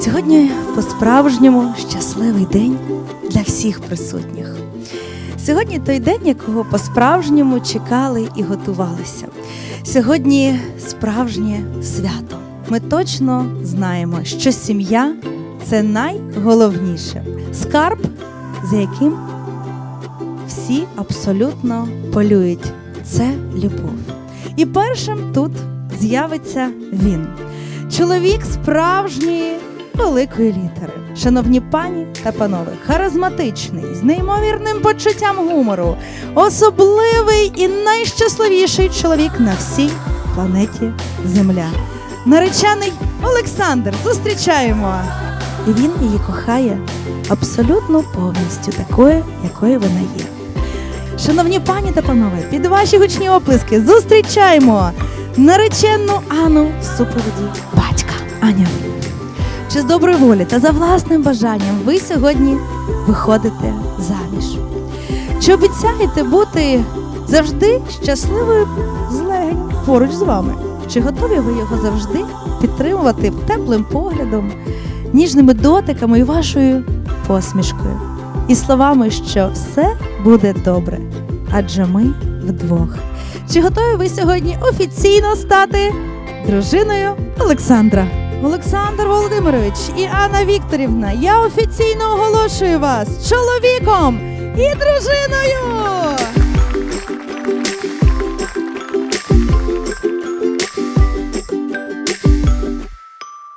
Сьогодні по-справжньому щасливий день для всіх присутніх. Сьогодні той день, якого по-справжньому чекали і готувалися. Сьогодні справжнє свято. Ми точно знаємо, що сім'я це найголовніше скарб, за яким всі абсолютно полюють. Це любов. І першим тут з'явиться він. Чоловік справжньої великої літери. Шановні пані та панове, харизматичний, з неймовірним почуттям гумору, особливий і найщасливіший чоловік на всій планеті Земля. Наречений Олександр. Зустрічаємо! І він її кохає абсолютно повністю такою, якою вона є. Шановні пані та панове, під ваші гучні оплески зустрічаємо наречену Ану в супроводі батька. Аня, чи з доброї волі та за власним бажанням ви сьогодні виходите заміж? Чи обіцяєте бути завжди щасливою з легень поруч з вами? Чи готові ви його завжди підтримувати теплим поглядом, ніжними дотиками і вашою посмішкою? І словами, що все буде добре, адже ми вдвох. Чи готові ви сьогодні офіційно стати дружиною Олександра? Олександр Володимирович і Анна Вікторівна, я офіційно оголошую вас чоловіком і дружиною.